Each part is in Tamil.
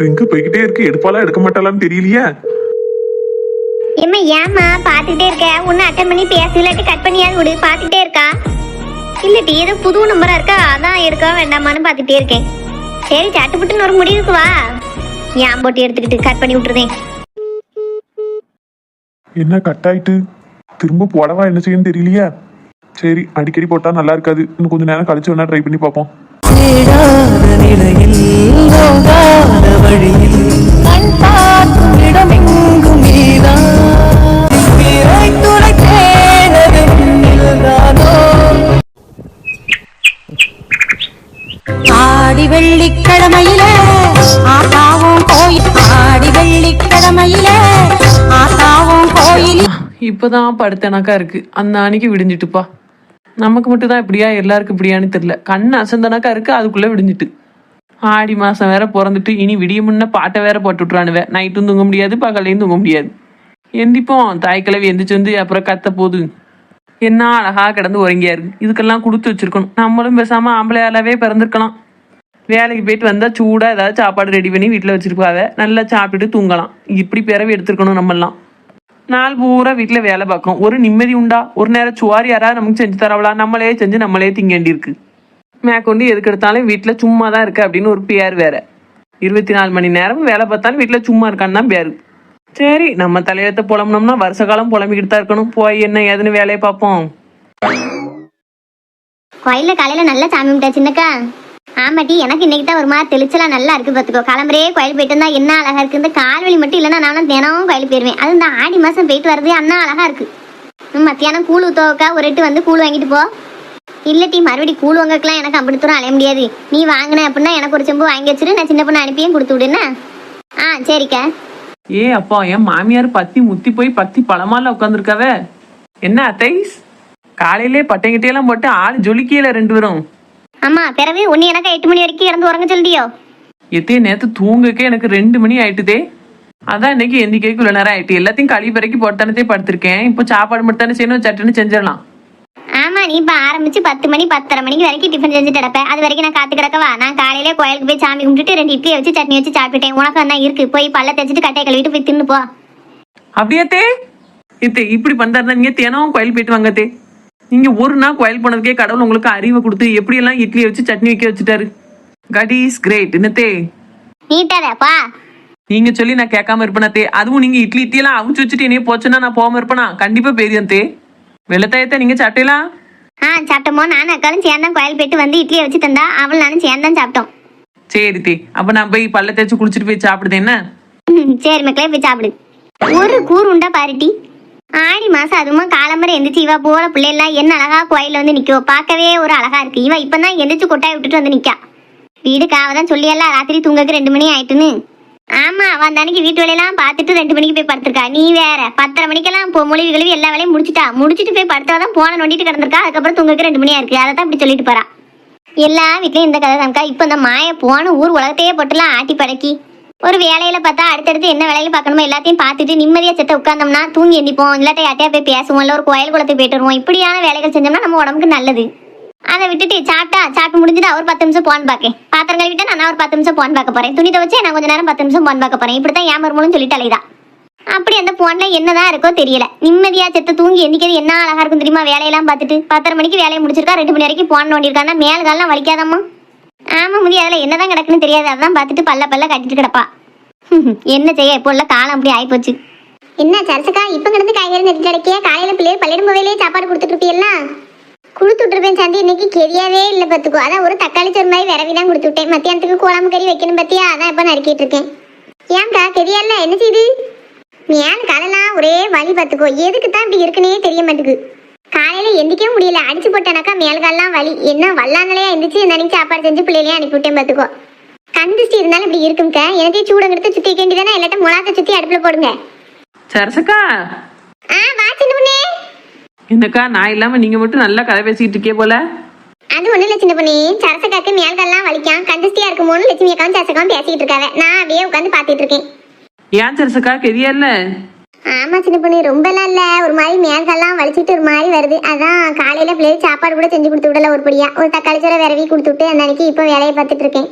ரிங்கு போய்கிட்டே இருக்கு. எடுப்பாளா எடுக்க மாட்டாளான்னு தெரியலையே. ஏம்மா ஏம்மா பார்த்துக்கிட்டே இருக்க. ஒன்று அட்டன் பண்ணி பேசு இல்லாட்டி கட் பண்ணியாவது விடு. பார்த்துக்கிட்டே இருக்கா? இல்லட்டி ஏதோ புது நம்பரா இருக்கா? அதான் இருக்கா வேண்டாமான்னு பார்த்துட்டே இருக்கேன். சரி சட்டுப்புட்டுன்னு ஒரு முடிவுக்கு வா. ஏன் போட்டு எடுத்துக்கிட்டு கட் பண்ணி விட்டுருதேன் என்ன கட் ஆயிட்டு? திரும்ப போடவா என்ன செய்யன்னு தெரியலையே. சரி அடிக்கடி போட்டா நல்லா இருக்காது. இன்னும் கொஞ்ச நேரம் கழிச்சு வேணா ட்ரை பண்ணி பார்ப்போம். வழியில் கண் பார்க்கும் இடமெங்கும் நீதான். ஆடி வெள்ளிக்கிழமையில ஆத்தாவும் கோயில் ஆடி வெள்ளிக்கிழமையில ஆத்தாவும் கோயில் இப்பதான் படுத்தனாக்கா இருக்கு. அந்த அன்னைக்கு விடிஞ்சிட்டுப்பா. நமக்கு மட்டும் தான் இப்படியா எல்லாருக்கும் இப்படியான்னு தெரியல. கண் அசந்தனாக்கா இருக்கு அதுக்குள்ள விடிஞ்சிட்டு. ஆடி மாதம் வேற பிறந்துட்டு இனி விடிய முன்ன பாட்டை வேற போட்டு விட்றானுவ நைட்டும் தூங்க முடியாது பகலையும் தூங்க முடியாது. எந்திப்போம் தாய்க்கிழவி எந்திரிச்சு வந்து அப்புறம் கத்த போகுது. என்ன அழகாக கிடந்து உறங்கியாரு. இதுக்கெல்லாம் கொடுத்து வச்சிருக்கணும். நம்மளும் பேசாமல் ஆம்பளையாலாவே பிறந்திருக்கலாம். வேலைக்கு போயிட்டு வந்தால் சூடாக ஏதாவது சாப்பாடு ரெடி பண்ணி வீட்டில் வச்சுருப்பாவ. நல்லா சாப்பிட்டுட்டு தூங்கலாம். இப்படி பிறவி எடுத்துருக்கணும் நம்மெல்லாம். நாள் பூரா வீட்டில் வேலை பார்க்கணும் ஒரு நிம்மதி உண்டா? ஒரு நேரம் சுவாரி யாராவது நமக்கு செஞ்சு தரவலாம் நம்மளே செஞ்சு நம்மளே திங்க வேண்டியிருக்கு மேற்கொண்டு எதுக்கு எடுத்தாலும் வீட்டில் சும்மா தான் இருக்கு அப்படின்னு ஒரு பேர் வேற. இருபத்தி நாலு மணி நேரம் வேலை பார்த்தாலும் வீட்டில் சும்மா இருக்கான்னு தான் பேரு சரி நம்ம தலையெழுத்த புலம்புனோம்னா வருஷ காலம் புலம்பிக்கிட்டு தான் இருக்கணும். போய் என்ன ஏதுன்னு வேலையை பார்ப்போம். கோயில்ல காலையில நல்லா சாமி கும்பிட்டா சின்னக்கா? ஆமாட்டி எனக்கு இன்னைக்கு தான் ஒரு மாதிரி தெளிச்சலாம் நல்லா இருக்கு பார்த்துக்கோ. கிளம்புறே கோயில் போயிட்டு இருந்தா என்ன அழகா இருக்கு. இந்த கால்வழி மட்டும் இல்லைன்னா நானும் தினமும் கோயில் போயிருவேன். அது இந்த ஆடி மாசம் போயிட்டு வர்றது அண்ணா அழகா இருக்கு. மத்தியானம் கூழ் ஊத்தோக்கா ஒரு எட்டு வந்து கூழ் வாங்கிட்டு போ. இல்லட்டி மறுபடி கூழ் வாங்கக்கெல்லாம் எனக்கு அப்படி தூரம் அலைய முடியாது. நீ வாங்கின அப்படின்னா எனக்கு ஒரு செம்பு வாங்கி வச்சிரு நான் சின்ன பொண்ணு அனுப்பியும் கொடுத்து விடுன்னு ஆ சரிக்கா. ஏ அப்பா என் மாமியார் பத்தி முத்தி போய் பத்தி பழமால உட்காந்துருக்காவ என்ன அத்தைஸ்? காலையிலே பட்டைங்கிட்டையெல்லாம் போட்டு ஆள் ஜொலிக்கையில ரெண்டு பேரும். ஆமா பிறகு ஒன்னு எனக்கு எட்டு மணி வரைக்கும் இறந்து உறங்க சொல்லியோ எத்தே நேத்து தூங்கக்கே எனக்கு ரெண்டு மணி ஆயிட்டுதே. அதான் இன்னைக்கு எந்திக்கே இவ்வளோ நேரம் ஆயிட்டு. எல்லாத்தையும் கழுவி பிறக்கி போட்டானதே படுத்திருக்கேன். இப்போ சாப்பாடு மட்டும் தானே செய்யணும் சட்டுன்னு செஞ்சிடலாம். நீ இப்ப ஆரம்பிச்சு பத்து மணி பத்தரை மணிக்கு வரைக்கும் டிஃபன் செஞ்சுட்டு கிடப்ப. அது வரைக்கும் நான் காத்து கிடக்கவா? நான் காலையிலே கோயிலுக்கு போய் சாமி கும்பிட்டுட்டு ரெண்டு இட்லியை வச்சு சட்னி வச்சு சாப்பிட்டுட்டேன். உனக்கு தான் இருக்கு. போய் பல்ல தேய்ச்சிட்டு கட்டையை கழுவிட்டு போய் தின்னு போ. அப்படியே தே? இத்தே இப்படி பண்றாருன்னா நீங்க தினமும் கோயில் போயிட்டு வாங்க தே. நீங்க ஒரு நாள் கோயில் போனதுக்கே கடவுள் உங்களுக்கு அறிவை கொடுத்து எப்படியெல்லாம் இட்லியை வச்சு சட்னி வைக்க வச்சுட்டாரு. கட் இஸ் கிரேட் என்னத்தே நீட்டாதப்பா நீங்க சொல்லி நான் கேட்காம இருப்பேனா தே? அதுவும் நீங்க இட்லி இட்லி எல்லாம் அவிச்சு வச்சுட்டு என்னைய போச்சுன்னா நான் போகாம இருப்பேனா? கண்டிப்பா பெரியம் தே. வெள்ளத்தாயத்தை நீங்க சாப்பிட்டீங்களா? ஆ சாப்பிட்டோமோ? நானும் அக்காலும் சேர்ந்தான். கோயில் போயிட்டு வந்து இட்லியை வச்சு தந்தா அவள் நானும் சேர்ந்தான் சாப்பிட்டோம். சரி தே. அப்ப நான் போய் பல்ல தேய்ச்சி குளிச்சுட்டு போய் சாப்பிடுதேன் என்ன? சரி மக்களே போய் சாப்பிடு. ஒரு கூறு உண்டா பாருட்டி ஆடி மாசம் அதுமா காலம்பரை எந்திரிச்சு இவ போல பிள்ளைலாம் என்ன அழகா கோயில்ல வந்து நிக்கோ பார்க்கவே ஒரு அழகா இருக்கு. இவ இப்பதான் எந்திரிச்சு கொட்டாய் விட்டுட்டு வந்து நிக்கா. வீடு காவதான் சொல்லியெல்லாம் ராத்திரி தூங்கக்கு ரெண்டு மணி ஆயிட்டுன்னு. ஆமா அவன் அன்னைக்கு வீட்டு வேலையெல்லாம் பார்த்துட்டு ரெண்டு மணிக்கு போய் படுத்திருக்கா. நீ வேற பத்தரை மணிக்கெல்லாம் இப்போ மொழி கழுவி எல்லா வேலையும் முடிச்சிட்டா. முடிச்சிட்டு போய் படுத்தாதான் போன நோண்டிட்டு கிடந்திருக்கா. அதுக்கப்புறம் தூங்கக்கு ரெண்டு மணியா இருக்கு. அதை தான் இப்படி சொல்லிட்டு போறா. எல்லா வீட்லயும் இந்த கதை தான்க்கா. இப்போ இந்த மாய போன ஊர் உலகத்தையே போட்டுலாம் ஆட்டி படக்கி ஒரு வேலையில பார்த்தா அடுத்தடுத்து என்ன வேலையில பார்க்கணுமோ எல்லாத்தையும் பார்த்துட்டு நிம்மதியா செத்த உட்கார்ந்தோம்னா தூங்கி எந்திப்போம். இல்லாட்ட யார்ட்டையா போய் பேசுவோம். இல்ல ஒரு கோயில் குளத்துக்கு போயிட்டு வருவோம். இப்படியான வேலைகள் செஞ்சோம்னா நம்ம உடம்புக்கு நல்லது. அதை விட்டுட்டு சாப்பிட்டா சாப்பிட்டு முடிஞ்சுட்டு ஒரு பத்து நிமிஷம் போன் பார்க்கேன். பாத்திரம் கழுவிட்டா நான் ஒரு பத்து நிமிஷம் போன் பார்க்க போறேன். துணி துவச்சு நான் கொஞ்ச நேரம் பத்து நிமிஷம் போன் பார்க்க போறேன். இப்படி தான் மருமலும் சொல்லிட்டு அலைதான் அப்படி அந்த போன்ல என்னதான் இருக்கோ தெரியல. நிம்மதியா செத்த தூங்கி எந்திக்கிறது என்ன அழகா இருக்கும் தெரியுமா? வேலையெல்லாம் பார்த்துட்டு பத்தரை மணிக்கு வேலையை முடிச்சிருக்கா ரெண்டு மணி வரைக்கும் போன் நோண்டிருக்கான்னா மேல் காலம் வலிக்காதம்மா. ஆமா முதி அதுல என்னதான் கிடக்குன்னு தெரியாது. அதான் பார்த்துட்டு பல்ல பல்ல கட்டிட்டு கிடப்பா. என்ன செய்ய இப்போ உள்ள காலம் அப்படி ஆயிப்போச்சு. என்ன சரசக்கா இப்ப கிடந்து காய்கறி நெட்டு காலையில பிள்ளைகள் பள்ளியிடம் போவையிலேயே சாப்பாடு கொடுத்துட்டு இருப்பீங்களா கொடுத்து விட்டுருப்பேன் சந்தி இன்னைக்கு கெரியாவே இல்லை பத்துக்கோ அதான் ஒரு தக்காளி சோறு மாதிரி விரவி தான் கொடுத்து விட்டேன் மத்தியானத்துக்கு குழம்பு கறி வைக்கணும் பத்தியா அதான் இப்ப நறுக்கிட்டு இருக்கேன். ஏன்க்கா கெரியா இல்ல என்ன செய்யுது ஏன் காலெல்லாம் ஒரே வலி பார்த்துக்கோ. எதுக்கு தான் இப்படி இருக்குன்னே தெரிய மாட்டேங்குது. காலையில எந்திக்கவே முடியல. அடிச்சு போட்டேனாக்கா மேல்கால்லாம் வலி. என்ன வல்லாங்களையா எந்திரிச்சு அன்னைக்கு சாப்பாடு செஞ்சு பிள்ளைகளையும் அனுப்பி விட்டேன் பார்த்துக்கோ கந்திஷ்டி இருந்தாலும் இப்படி இருக்கும்க்க. எனக்கே எடுத்து சுத்தி வைக்க வேண்டியதானே இல்லாட்ட முளாத்த சுத்தி அடுப்புல போடுங்க. சரசக்கா? ஆ வா சின்ன என்னக்கா நான் இல்லாம நீங்க மட்டும் நல்லா கதை பேசிக்கிட்டு இருக்கே போல. அது ஒண்ணு இல்ல சின்ன பொண்ணே. சரசக்காக்கு மேல்கல்லாம் வலிக்காம் கந்திஷ்டியா இருக்குமோன்னு லட்சுமி அக்காவும் சரசக்காவும் பேசிட்டு இருக்காவ. நான் அப்படியே உட்காந்து பாத்துட்டு இருக்கேன். ஏன் சரசக்கா கெதியா இல்ல? ஆமா சின்ன பொண்ணு. ரொம்ப எல்லாம் இல்ல. ஒரு மாதிரி மேல்கல்லாம் வலிச்சிட்டு ஒரு மாதிரி வருது. அதான் காலையில பிள்ளைக்கு சாப்பாடு கூட செஞ்சு கொடுத்து விடல ஒருபடியா. ஒரு தக்காளி சோறை விரவி கொடுத்து விட்டு அந்த அன்னைக்கு இப்போ வேலையை பார்த்துட்டு இருக்கேன்.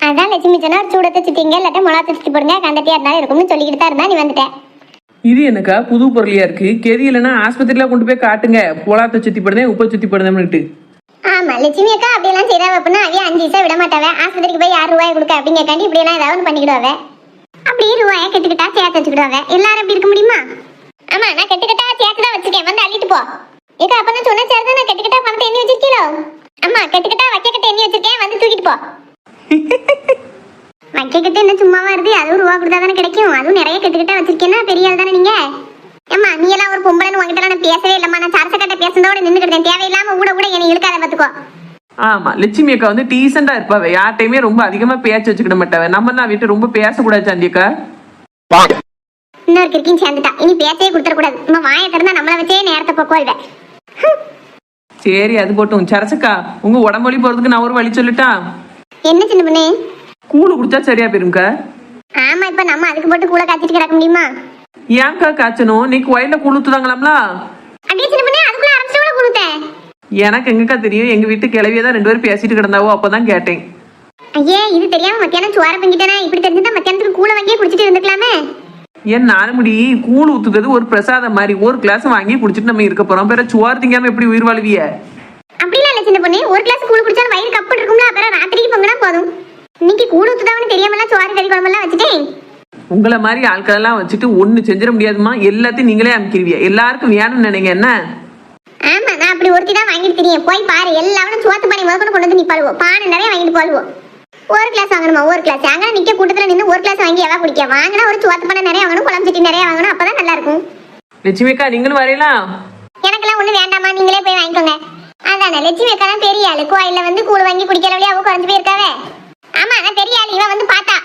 அதான் லட்சுமி சொன்னா ஒரு சூடத்தை சுத்திங்க இல்லாட்ட மிளகாத்தை சுத்தி போடுங்க. கண்டட்டியா இருந்தாலும் இருக்கும்னு சொல்லிக்கிட்டு தான் இருந்தா நீ வந்துட்ட. இது எனக்கா புது பொருளியா இருக்கு. கெதி இல்லைன்னா ஆஸ்பத்திரியில கொண்டு போய் காட்டுங்க. போலாத்த சுத்தி படுதேன் உப்பை சுத்தி படுதேன்னுட்டு. ஆமா லட்சுமி அக்கா அப்படியெல்லாம் செய்யறா அப்படின்னா அவைய அஞ்சு பைசா விட மாட்டாவ. ஆஸ்பத்திரிக்கு போய் ஆறு ரூபாய் கொடுக்க அப்படிங்கக்காண்டி இப்படி எல்லாம் ஏதாவது ஒண்ணு அப்படி அப்படியே ரூபாய கெட்டுக்கிட்டா சேர்த்து வச்சுக்கிடுவாவ. எல்லாரும் அப்படி இருக்க முடியுமா? ஆமா நான் கட்டுக்கிட்டா சேர்த்து தான் வச்சிருக்கேன். வந்து அள்ளிட்டு போ. ஏக்கா அப்ப நான் சொன்ன சேர்த்து நான் கட்டுக்கிட்டா பணத்தை எண்ணி வச்சிருக்கீங்களோ ஆமா கட்டுக்கிட்டா வைக்க கட்ட எண்ணி வச்சிருக்கேன். வந்து தூக்கிட்டு போ. வைக்கக்கிட்ட என்ன சும்மாவா வருது? அதுவும் ரூபா கொடுத்தா தானே கிடைக்கும். அதுவும் நிறைய கெட்டுக்கிட்டா வச்சிருக்கேன்னா பெரிய ஆள் தானே நீங்க? ஏம்மா நீ எல்லாம் ஒரு பொம்பளைன்னு உங்ககிட்ட நான் பேசவே இல்லம்மா. நான் சரசக்கட்ட பேசுனதோட நின்றுக்கிட்டேன் தேவையில்லாம ஊட கூட என்னை இழுக்காத பாத்துக்கோ ஆமா லட்சுமி அக்கா வந்து டீசெண்டா இருப்பாவ யார்ட்டையுமே ரொம்ப அதிகமா பேச்சு வச்சுக்கிட மாட்டாவ நம்ம தான் வீட்டு ரொம்ப பேசக்கூடாது சாந்தி அக்கா. இன்னொரு கிரிக்கின்னு சேர்ந்துட்டா. இனி பேச்சே கொடுத்துடக்கூடாது. நம்ம வாயை திறந்தா நம்மளை வச்சே நேரத்தை போக்குவாள்வ. சரி அது போட்டும். சரசக்கா உங்க உடம்பொலி போறதுக்கு நான் ஒரு வழி சொல்லட்டா? என்ன சின்ன பொண்ணு? கூழு குடிச்சா சரியா போயிரும்க்கா ஆமா இப்ப நம்ம அதுக்கு போட்டு கூட காய்ச்சிட்டு கிடக்க முடியுமா? ஏன்க்கா காய்ச்சணும்? இன்னைக்கு வயல்ல கூழ் ஊத்துதாங்களாம்ல? அப்படியே சின்ன பொண்ணு அதுக்குள்ள அரைச்சு கூட கொடுத்தேன் எனக்கு எங்கக்கா தெரியும்? எங்க வீட்டு கிளவியே தான் ரெண்டு பேரும் பேசிட்டு கிடந்தாவோ அப்பதான் கேட்டேன். ஐயே இது தெரியாம மத்தியானம் சோற பங்கிட்டேனா இப்படி தெரிஞ்சுதான் மத்தியானத்துக்கு கூழ வாங்கியே குடிச்சிட்டு இருந்துக்கலாமே. ஏன் நாலு முடி கூழ் ஊத்துறது ஒரு பிரசாதம் மாதிரி. ஒரு கிளாஸ் வாங்கி குடிச்சிட்டு நம்ம இருக்க போறோம். பிற சுவார் திங்காம எப்படி உயிர் வாழ்விய? அப்படிலாம் இல்ல சின்ன பொண்ணு ஒரு கிளாஸ் கூழ் குடிச்சாலும் வயிறு கப்பு இருக்கும்ல அப்புறம் ராத்திரிக்கு பொங்கினா போதும். இன்னைக்கு கூழ் ஊத்துதாவன்னு தெரியாமலாம் சோறு கறி குழம்பெல்லாம் வச்சுட்டேன். உங்களை மாதிரி ஆட்களெல்லாம் வச்சுட்டு ஒண்ணு செஞ்சிட முடியாதுமா எல்லாத்தையும் நீங்களே அமைக்கிருவிய? எல்லாருக்கும் வேணும்னு நினைங்க என்ன? ஆமா நான் அப்படி ஒருத்தி தான் வாங்கிட்டு தெரியும் போய் பாரு எல்லாரும் சோத்து பானை முதற்கொண்டு கொண்டு வந்து நிப்பாளுவோம் பானை நிறைய வாங்கிட்டு போடுவோம் ஒரு கிளாஸ் வாங்கணுமா? ஒரு கிளாஸ் அங்கே நிக்க கூட்டத்துல நின்று ஒரு கிளாஸ் வாங்கி எவா குடிக்க? வாங்கினா ஒரு சோத்து பானை நிறைய வாங்கணும் குழம்பு சட்டி நிறைய வாங்கணும் அப்பதான் நல்லா இருக்கும். லட்சுமி அக்கா நீங்களும் வரையலாம் எனக்கெல்லாம் ஒண்ணு வேண்டாமா நீங்களே போய் வாங்கிக்கோங்க. அதானே லட்சுமி அக்கா தான் பெரிய ஆளு. கோயில்ல வந்து கூழ் வாங்கி குடிக்கிற வழியா அவ குறைஞ்சு போயிருக்காவே. ஆமா நான் ஆளு இவன் வந்து பார்த்தா.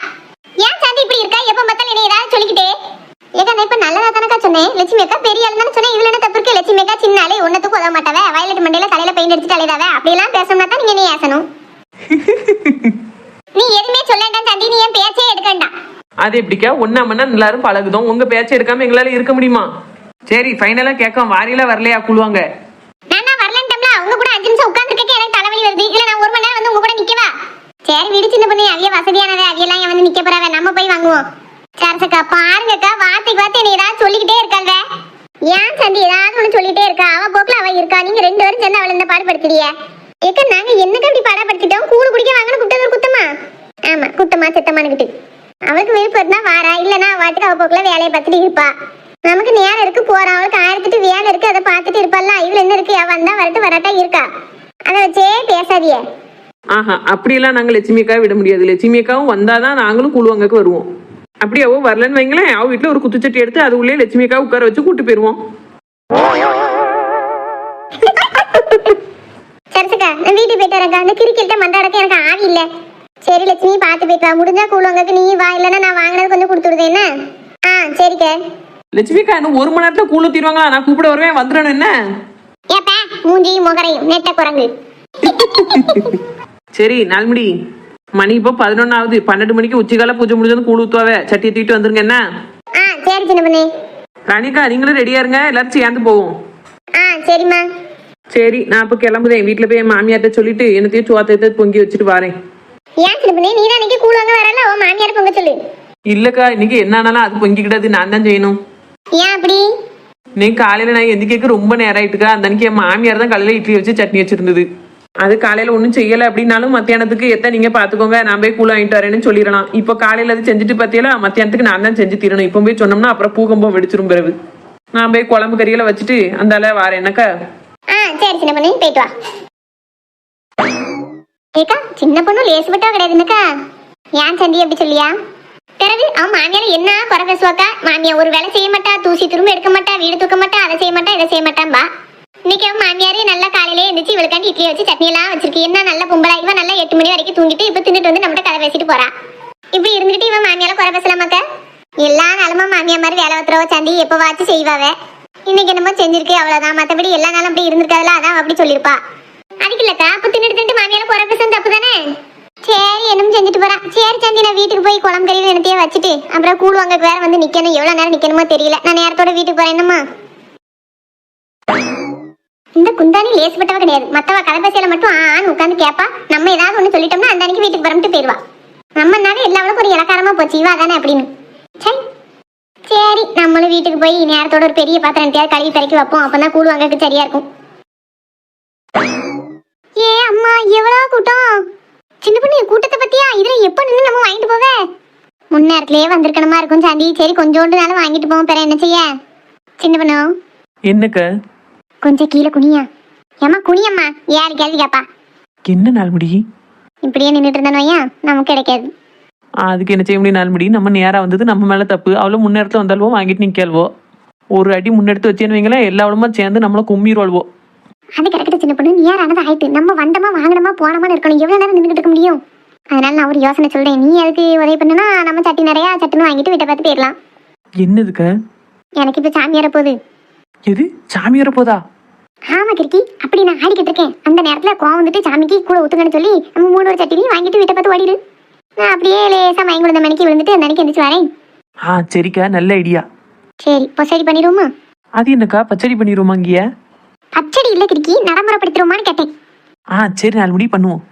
ஏன் சாந்தி இப்படி இருக்கா? எப்ப பார்த்தாலும் என்ன ஏதாவது சொல்லிக்கிட்டே. ஏக்கா நான் இப்ப நல்லதா தானக்கா சொன்னேன்? லட்சுமி அக்கா பெரிய ஆளு தானே சொன்னேன். இதுல என்ன தப்பு இருக்கு? லட்சுமி அக்கா சின்ன ஆளு ஒன்னத்துக்கு உதவ மாட்டாவே? வயலட் மண்டையில தலையில பெயிண்ட் அடிச்சுட்டு அலைதாவே அப்படிலாம் பேசணும்னா தான் நீங்க நீ ஏசணும். நீ எதுவுமே சொல்லண்டாம் சாந்தி. நீ என் பேச்சே எடுக்கண்டாம் அது எப்படிக்கா? ஒன்னா மண்ணா எல்லாரும் பழகுதோம். உங்க பேச்ச எடுக்காம எங்களால இருக்க முடியுமா? சரி ஃபைனலா கேட்க வாரியில வரலையா? குழுவாங்க நான் தான் வரலன்ட்டம்ல அவங்க கூட அஞ்சு நிமிஷம் உட்கார்ந்துருக்கே எனக்கு தலைவலி வருது இல்ல நான் ஒரு மணி நேரம் வந்து உங்க கூட நிக்கவா சரி விடு சின்ன பண்ணி. அவிய வசதியானது அவியெல்லாம் வந்து நிக்க போறாவே. நம்ம போய் வாங்குவோம். சரசக்கா பாருங்கக்கா வார்த்தைக்கு வார்த்தை நீ ஏதாவது சொல்லிக்கிட்டே இருக்காங்க ஏன் சந்தி ஏதாவது ஒன்று சொல்லிட்டே இருக்கா? அவ போக்குல அவ இருக்கா. நீங்க ரெண்டு பேரும் சேர்ந்து அவளை இந்த பாடுபடுத்துறிய ஏக்க நாங்க என்னக்கா இப்படி பாடப்படுத்திட்டோம்? கூடு குடிக்க வாங்கணும் குட்டது ஒரு குத்தமா? ஆமா குத்தமா சித்தமானுக்கிட்டு அவளுக்கு விருப்பம் இருந்தா வாரா. இல்லனா வாட்டுக்கு அவ போக்குல வேலையை பார்த்துட்டு இருப்பா. நமக்கு நேரம் இருக்கு போறா. அவளுக்கு ஆயிரத்துட்டு வேலை இருக்கு அதை பார்த்துட்டு இருப்பாள்ல. இதுல என்ன இருக்கு? அவ வந்தா வரட்டு வராட்டா இருக்கா? அதை வச்சே பேசாதியே ஆஹா அப்படியெல்லாம் நாங்க லட்சுமி அக்கா விட முடியாது. லட்சுமி அக்காவும் வந்தாதான் நாங்களும் குழுவாங்கக்கு வருவோம். அப்படி அவ வரலன்னு வைங்களேன் அவ வீட்டுல ஒரு குத்துச்சட்டி எடுத்து அது உள்ளே லட்சுமி அக்கா உட்கார வச்சு கூட்டு போயிருவோம். சரிசக்கா நான் வீட்டுக்கு போயிட்டு வரேன்க்கா. அந்த கிரிக்கெட்ட மண்டாடக்க எனக்கு ஆவி இல்ல. சரி லட்சுமி பார்த்து போயிட்டு வா. முடிஞ்சா கூழுவாங்கக்கு நீ வா இல்லைன்னா நான் வாங்கினது கொஞ்சம் கொடுத்துடுது என்ன? ஆ சரிக்கா. லட்சுமி அக்கா இன்னும் ஒரு மணி நேரத்துல கூழ் ஊத்திடுவாங்களா நான் கூப்பிட வருவேன் வந்துடணும் என்ன? ஏப்பா மூஞ்சியும் முகரையும் நெட்ட குரங்கு. சரி நால்மணி மணி இப்போ பதினொன்னாவது. பன்னெண்டு மணிக்கு உச்சிகால பூஜை முடிஞ்சது கூழ் ஊத்துவாவே. சட்டியை தூக்கிட்டு வந்துருங்க என்ன? ஆ சரி சின்ன பண்ணி ராணிக்கா நீங்களும் ரெடியா இருங்க. எல்லாரும் சேர்ந்து போவோம். ஆ சரிம்மா. சரி நான் இப்போ கிளம்புதேன். வீட்டில் போய் என் மாமியார்ட்ட சொல்லிட்டு என்னத்தையும் சுவாத்தத்தை பொங்கி வச்சுட்டு வரேன். ஏன் சின்ன பண்ணி நீ தான் இன்னைக்கு கூழ் வாங்க வரல உன் மாமியார் பொங்க சொல்லு. இல்லக்கா இன்னைக்கு என்ன ஆனாலும் அது பொங்கிக்கிடாது. நான் தான் செய்யணும். ஏன் அப்படி? நீ காலையில நான் எந்திரிக்க ரொம்ப நேரம் ஆயிட்டுக்கா. அந்த அன்னைக்கு என் மாமியார் தான் காலையில இட்லி வச்சு சட்னி வச்சிருந்தது. அது காலையில ஒன்றும் செய்யல அப்படின்னாலும் மத்தியானத்துக்கு எத்த நீங்க பாத்துக்கோங்க நான் போய் கூழ் வாங்கிட்டு வரேன்னு சொல்லிடலாம். இப்போ காலையில அது செஞ்சுட்டு பாத்தியல மத்தியானத்துக்கு நான் தான் செஞ்சு தீரணும். இப்போ போய் சொன்னோம்னா அப்புறம் பூகம்பம் வெடிச்சிரும் பிறகு. நான் போய் குழம்பு கறியில வச்சுட்டு அந்தால வாரேன். என்னக்கா? ஆ சரி சின்ன பொண்ணு போயிட்டு வா. ஏக்கா சின்ன பொண்ணு லேசுபட்டா கிடையாதுன்னக்கா ஏன் சந்தி அப்படி சொல்லியா? பிறகு அவன் மாமியார் என்ன குறை பேசுவாக்கா? மாமியார் ஒரு வேலை செய்ய மாட்டா தூசி திரும்ப எடுக்க மாட்டா வீடு தூக்க மாட்டா அதை செய்ய மாட்டா இதை செய்ய மாட்டான்பா இன்னைக்கு அவன் மாமியாரே நல்லா காலையிலே எழுந்திரிச்சு இவளுக்காண்டி வச்சு சட்னி எல்லாம் வச்சிருக்கு. என்ன நல்ல பொம்பளை? இவன் நல்லா எட்டு மணி வரைக்கும் தூங்கிட்டு இப்ப தின்னுட்டு வந்து நம்மகிட்ட கதை பேசிட்டு போறா. இப்படி இருந்துட்டு இவன் மாமியால குறை பேசலாமாக்க எல்லா நாளுமா மாமியா மாதிரி வேலை ஒத்துறவோ சந்தி எப்போ வாச்சு செய்வாவே. இன்னைக்கு என்னமோ செஞ்சிருக்கு அவ்வளவுதான். மத்தபடி எல்லா நாளும் அப்படி இருந்திருக்காதுல அதான் அப்படி சொல்லிருப்பா அதுக்கு இல்லக்கா அப்ப தின்னுட்டு தின்னுட்டு மாமியால குறை பேசுறது தப்பு தானே? சரி என்னமோ செஞ்சுட்டு போறா. சரி சந்தி நான் வீட்டுக்கு போய் குளம் கறி நினைத்தையே வச்சுட்டு அப்புறம் கூழ் வாங்க வேற வந்து நிக்கணும். எவ்வளவு நேரம் நிக்கணுமோ தெரியல. நான் நேரத்தோட வீட்டுக்கு போறேன் என்னம்மா? குந்தாணி லேசுப்பட்டவ கிடையாது. மத்தவ கதை மட்டும் ஆ, ஆன்னு உட்காந்து கேப்பா. நம்ம ஏதாவது ஒண்ணு சொல்லிட்டோம்னா அந்த அன்னைக்கு வீட்டுக்கு வரம்ட்டு போயிருவா. நம்மனால எல்லாவளுக்கும் ஒரு இலக்காரமா போச்சு. இவா தானே அப்படின்னு. சரி சரி நம்மளும் வீட்டுக்கு போய் நேரத்தோட ஒரு பெரிய பாத்திரம் எடுத்து கழுவி பிறக்கி வைப்போம். அப்பதான் கூழ் வாங்கறதுக்கு சரியா இருக்கும். ஏ அம்மா எவ்வளவு கூட்டம்? சின்ன பொண்ணு கூட்டத்தை பத்தியா? இதுல எப்ப நின்று நம்ம வாங்கிட்டு போவே? முன்னேரத்திலேயே வந்திருக்கணுமா இருக்கும் சாண்டி. சரி கொஞ்சோண்டு நாளும் வாங்கிட்டு போவோம் பிற என்ன செய்ய? சின்ன பொண்ணு. என்னக்க? கொஞ்சம் கீழே குனியா. ஏம்மா குனியம்மா. யாரு கேள்வி கேப்பா? என்ன நாள் முடி? இப்படியே நின்றுட்டு இருந்தோம் நமக்கு கிடைக்காது. அதுக்கு என்ன செய்ய முடியும் நாள் முடி? நம்ம நேரா வந்தது நம்ம மேல தப்பு. அவ்வளோ முன்னேரத்துல வந்தாலும் வாங்கிட்டு நிக்கல்வோ. ஒரு அடி முன்னெடுத்து வச்சேன்னு வைங்களேன் எல்லா உடம்பும் சேர்ந்து நம்மள கும்மிடுவாள்வோ அது கிடைக்கிட்ட சின்ன பொண்ணு. நீ யார் ஆனது ஆயிட்டு? நம்ம வந்தமா வாங்கினமா போனோமான்னு இருக்கணும். எவ்வளவு நேரம் நின்றுட்டு இருக்க முடியும்? அதனால நான் ஒரு யோசனை சொல்றேன். நீ அதுக்கு உதவி பண்ணுனா நம்ம சட்டி நிறையா சட்டுன்னு வாங்கிட்டு வீட்டை பார்த்து போயிடலாம். என்னதுக்க? எனக்கு இப்ப சாமி வர போகுது. எது? சாமி வர போதா? ஆமா கிருக்கி அப்படி நான் ஆடிக்கிட்டு இருக்கேன். அந்த நேரத்துல கோவம் வந்துட்டு சாமிக்கு கூட ஊத்துங்கன்னு சொல்லி நம்ம மூணு ஒரு சட்டிலையும் வாங்கிட்டு வீட்டை பார்த்து ஓடிடு. நான் அப்படியே லேசா மயங்கி விழுந்த மணிக்கு விழுந்துட்டு அந்த அன்னைக்கு எந்திரிச்சு வரேன். ஆ சரிக்கா நல்ல ஐடியா. சரி பொசடி பண்ணிடுவோமா? அது என்னக்கா பச்சடி பண்ணிடுவோமா இங்கேய பச்சடி இல்ல கிருக்கி நடைமுறைப்படுத்திடுவோமான்னு கேட்டேன். ஆ சரி நாலு முடி பண்ணுவோம்.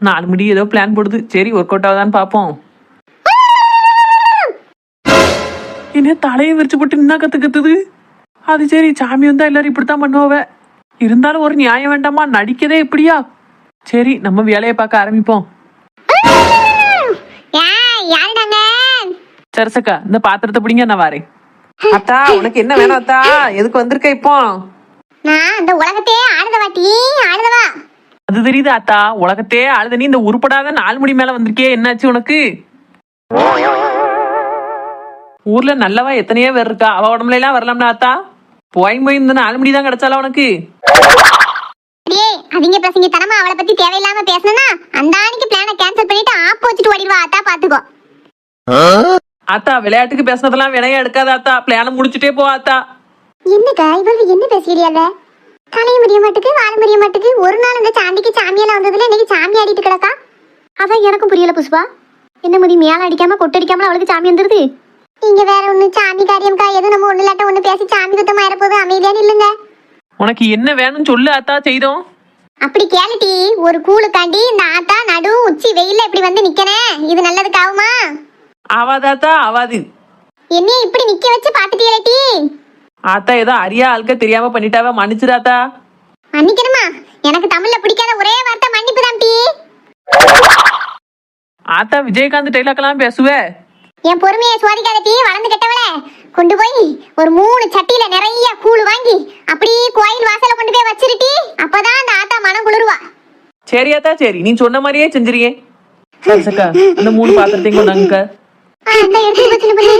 நாலு முடி ஏதோ பிளான் போடுது. சரி ஒர்க் அவுட் ஆகுதான்னு பார்ப்போம். என்ன தலையை விரிச்சு போட்டு என்ன கத்து கத்துது அது சரி சாமி வந்தா எல்லாரும் இப்படித்தான் பண்ணுவாவ. இருந்தாலும் ஒரு நியாயம் வேண்டாமா? நடிக்கதே இப்படியா? சரி நம்ம வேலையை பார்க்க ஆரம்பிப்போம். சரசக்கா இந்த பாத்திரத்தை பிடிங்க நான் வரேன். அத்தா உனக்கு என்ன வேணும் அத்தா? எதுக்கு வந்திருக்க இப்போ? நான் அந்த உலகத்தையே ஆடுதவா அது தெரியுது அத்தா? உலகத்தையே அழுத நீ இந்த உருப்படாத நாலு மணி மேல வந்திருக்கே என்னாச்சு உனக்கு? ஊர்ல நல்லவா எத்தனையோ பேர் இருக்கா? அவ உடம்புல எல்லாம் வரலாம்னா அத்தா? போய் போய் இந்த நாலு தான் கிடைச்சாலா உனக்கு? டேய் அதிங்க பிரசங்க தனமா அவளை பத்தி தேவையில்லாம பேசணும்னா அந்த அன்னைக்கு பிளானை கேன்சல் பண்ணிட்டு ஆப்போசிட் ஓடிடுவா அத்தா பாத்துக்கோ. அத்தா விளையாட்டுக்கு பேசுனதெல்லாம் வினையா எடுக்காத அத்தா பிளான முடிச்சுட்டே போ அத்தா என்னக்கா இவளுக்கு என்ன பேசுறியால தலைய முடிய மாட்டுக்கு வாழ முடிய மாட்டுக்கு ஒரு நாள் இந்த சாண்டிக்கு சாமியெல்லாம் வந்ததுல இன்னைக்கு சாமி ஆடிட்டு கிடக்கா? அதான் எனக்கும் புரியல புஷ்பா. என்ன முடி மேல அடிக்காம கொட்டடிக்காம அவளுக்கு சாமி வந்துருது? இங்க வேற ஒண்ணு சாமி காரியம்க்கா எதுவும் நம்ம ஒண்ணு இல்லாட்ட ஒண்ணு பேசி சாமி குத்தமா இருப்போது அமைதியான இல்லைங்க. உனக்கு என்ன வேணும்னு சொல்லு அத்தா செய்தோம். அப்படி கேளுட்டி ஒரு கூழுக்காண்டி இந்த ஆத்தா நடு உச்சி வெயில்ல இப்படி வந்து நிக்கிறேன் இது நல்லதுக்கு ஆகுமா ஆவாதாத்தா ஆவாது. என்னைய இப்படி நிக்க வச்சு பாத்துட்டீங்களேட்டி ஆத்தா ஏதோ அரியா ஆளுக்க தெரியாம பண்ணிட்டாவ மன்னிச்சிடாத்தா மன்னிக்கணுமா? எனக்கு தமிழ்ல பிடிக்காத ஒரே வார்த்தை மன்னிப்பு தான் டீ. ஆத்தா விஜயகாந்த் டைலாக்லாம் பேசுவே? என் பொறுமையை சோதிக்காத டீ வளர்ந்து கெட்டவளே. கொண்டு போய் ஒரு மூணு சட்டியில நிறைய கூழ் வாங்கி அப்படியே கோயில் வாசல்ல கொண்டு போய் வச்சிருட்டி அப்பதான் அந்த ஆத்தா மனம் குளிருவா. சரியாத்தா சரி. நீ சொன்ன மாதிரியே செஞ்சிரியே சரசக்கா அந்த மூணு பாத்திரத்தையும் கொண்டாங்க ஆ, இந்த எடுத்து வச்சு பண்ணு.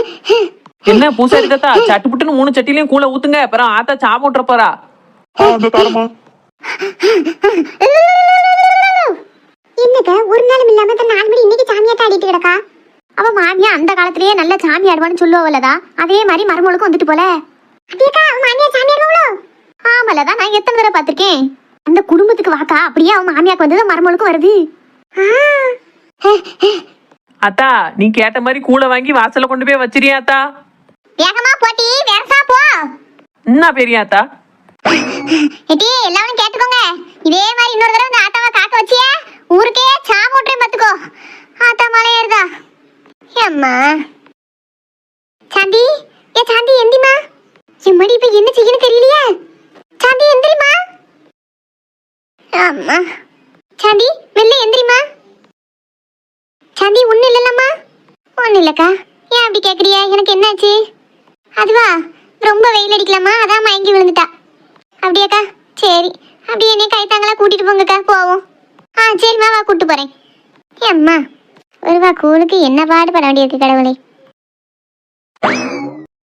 என்ன பூசாரி தாத்தா? சட்டுப்புட்டுன்னு மூணு சட்டிலையும் கூழ ஊத்துங்க. அப்புறம் ஆத்தா சாம விட்டுற போறா. ஆ அந்த தாரமா என்னக்கா ஒரு நாளும் இல்லாம நாலு மணி இன்னைக்கு சாமியாட்ட ஆடிட்டு கிடக்கா? அவ மாமியா அந்த காலத்திலேயே நல்ல சாமி ஆடுவான்னு சொல்லுவல்லதா அதே மாதிரி மருமகளுக்கும் வந்துட்டு போல. அப்படியேக்கா அவ மாமியா சாமி ஆடுவாங்களோ ஆமலதான் நான் எத்தனை தடவை பார்த்திருக்கேன். அந்த குடும்பத்துக்கு வாக்கா அப்படியே அவன் மாமியாக்கு வந்தது மருமகளுக்கும் வருது. அத்தா நீ கேட்ட மாதிரி கூழ வாங்கி வாசல்ல கொண்டு போய் வச்சிரியா அத்தா? வேகமா போட்டி வேகமா போ. என்ன பெரியாத்தா எட்டி எல்லாரும் கேட்டுக்கோங்க. இதே மாதிரி இன்னொரு தடவை இந்த ஆத்தாவை காக்க வச்சியே. ஊருக்கே சாம விட்டுறேன் பாத்துக்கோ ஆத்தா மலை ஏறுதா அம்மா சாந்தி ஏ சாந்தி எந்திமா எம்மடி இப்ப என்ன செய்யணும் தெரியலையே. சாந்தி எந்திரிமா அம்மா சாந்தி மெல்ல எந்திரிமா சாந்தி ஒண்ணு இல்லல்லம்மா. ஒண்ணு இல்லக்கா. ஏன் அப்படி கேக்குறியா? எனக்கு என்னாச்சு? அதுவா ரொம்ப வெயில் அடிக்கலாமா அதான் மயங்கி விழுந்துட்டா. அப்படியாக்கா? சரி. அப்படியே என்னைய கைத்தாங்களா கூட்டிட்டு போங்கக்கா போவோம். ஆ சரிம்மா வா கூப்பிட்டு போறேன். ஏ அம்மா கூலுக்கு என்ன பாடுபட வேண்டியிருக்கு கடவுளே?